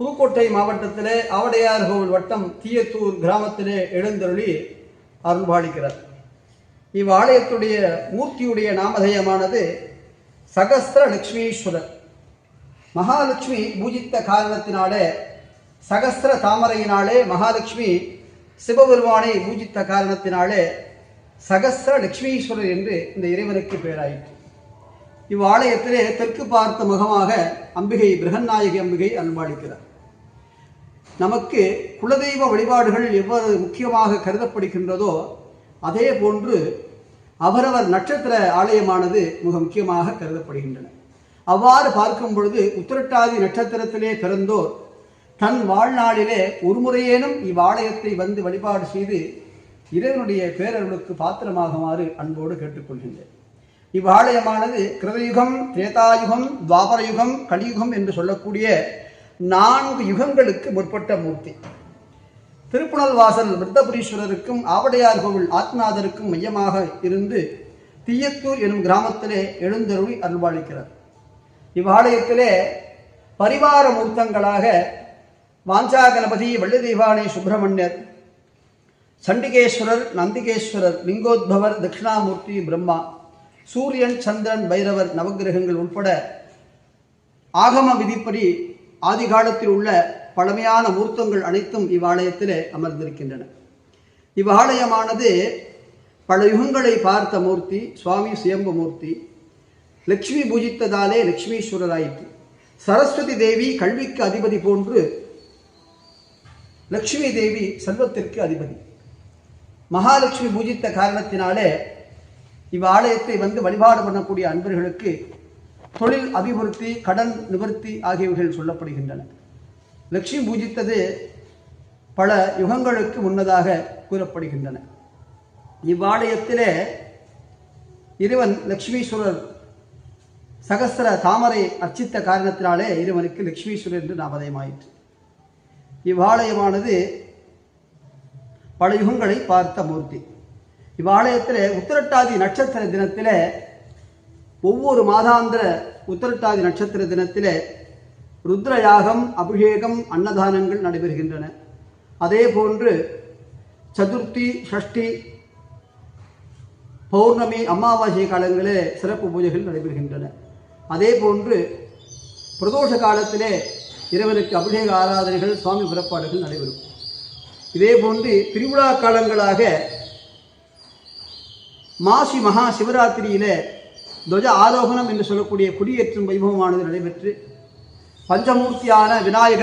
புதுக்கோட்டை மாவட்டத்திலே ஆவடையார் கோவில் வட்டம் தீயத்தூர் கிராமத்திலே எழுந்தருளி அருள்பாலிக்கிறார். இவ்வாலயத்துடைய மூர்த்தியுடைய நாமதேயமானது சகஸ்திர லட்சுமீஸ்வரர் மகாலட்சுமி பூஜித்த காரணத்தினாலே சகஸ்திர தாமரையினாலே மகாலட்சுமி சிவபெருமானை பூஜித்த காரணத்தினாலே சகஸ்திர லட்சுமீஸ்வரர் என்று இந்த இறைவனுக்கு பெயராயிற்று. இவ்வாலயத்திலே தெற்கு பார்த்த முகமாக அம்பிகை பிரகநாயகி அம்பிகை அன்பாளிக்கிறார் நமக்கு குலதெய்வ வழிபாடுகள் எவ்வாறு முக்கியமாக கருதப்படுகின்றதோ அதே போன்று அவரவர் நட்சத்திர ஆலயமானது மிக முக்கியமாக கருதப்படுகின்றன. அவ்வாறு பார்க்கும் பொழுது உத்திரட்டாதி நட்சத்திரத்திலே பிறந்தோர் தன் வாழ்நாளிலே ஒரு முறையேனும் இவ்வாலயத்தை வந்து வழிபாடு செய்து இறைவனுடைய பேரர்களுக்கு பாத்திரமாகுமாறு அன்போடு கேட்டுக்கொள்கின்றேன். இவ்வாலயமானது கிருதயுகம் திரேதாயுகம் துவாபரயுகம் கலியுகம் என்று சொல்லக்கூடிய நான்கு யுகங்களுக்கு முற்பட்ட மூர்த்தி. திருப்புணல் வாசல் விருத்தபுரீஸ்வரருக்கும் ஆவடையார் கோவில் ஆத்நாதருக்கும் மையமாக இருந்து தீயத்தூர் எனும் கிராமத்திலே எழுந்தருளி அருள்வாளிக்கிறார். இவ்வாலயத்திலே பரிவார மூர்த்தங்களாக வாஞ்சாகணபதி வள்ளிதெய்வானை சுப்பிரமணியர் சண்டிகேஸ்வரர் நந்திகேஸ்வரர் லிங்கோத்பவர் தட்சிணாமூர்த்தி பிரம்மா சூரியன் சந்திரன் பைரவர் நவக்கிரகங்கள் உட்பட ஆகம விதிப்படி ஆதி காலத்தில் உள்ள பழமையான மூர்த்தங்கள் அனைத்தும் இவ்வாலயத்திலே அமர்ந்திருக்கின்றன. இவ்வாலயமானது பல யுகங்களை பார்த்த மூர்த்தி சுவாமி சுயம்பு மூர்த்தி லக்ஷ்மி பூஜித்ததாலே லக்ஷ்மீஸ்வரராயிற்று. சரஸ்வதி தேவி கல்விக்கு அதிபதி போன்று லக்ஷ்மி தேவி செல்வத்திற்கு அதிபதி. மகாலட்சுமி பூஜித்த காரணத்தினாலே இவ்வாலயத்தை வந்து வழிபாடு பண்ணக்கூடிய அன்பர்களுக்கு தொழில் அபிவிருத்தி கடன் நிவர்த்தி ஆகியவைகள் சொல்லப்படுகின்றன. லக்ஷ்மி பூஜித்தது பல யுகங்களுக்கு முன்னதாக கூறப்படுகின்றன. இவ்வாலயத்திலே இறைவன் லக்ஷ்மீஸ்வரர் சகசர தாமரை அர்ச்சித்த காரணத்தினாலே இறைவனுக்கு லக்ஷ்மீஸ்வரர் என்று நாமதயமாயிற்று. இவ்வாலயமானது பல யுகங்களை பார்த்த மூர்த்தி. இவ்வாலயத்தில் உத்திரட்டாதி நட்சத்திர தினத்தில் ஒவ்வொரு மாதாந்திர உத்திரட்டாதி நட்சத்திர தினத்தில் ருத்ரயாகம் அபிஷேகம் அன்னதானங்கள் நடைபெறுகின்றன. அதே போன்று சதுர்த்தி ஷஷ்டி பௌர்ணமி அமாவாசை காலங்களிலே சிறப்பு பூஜைகள் நடைபெறுகின்றன. அதே போன்று பிரதோஷ காலத்திலே இறைவனுக்கு அபிஷேக ஆராதனைகள் சுவாமி புறப்பாடுகள் நடைபெறும். இதே போன்று திருவிழா காலங்களாக மாசி மகா சிவராத்திரியில துவஜ ஆரோகணம் என்று சொல்லக்கூடிய குடியேற்றும் வைபவமானது நடைபெற்று பஞ்சமூர்த்தியான விநாயகர்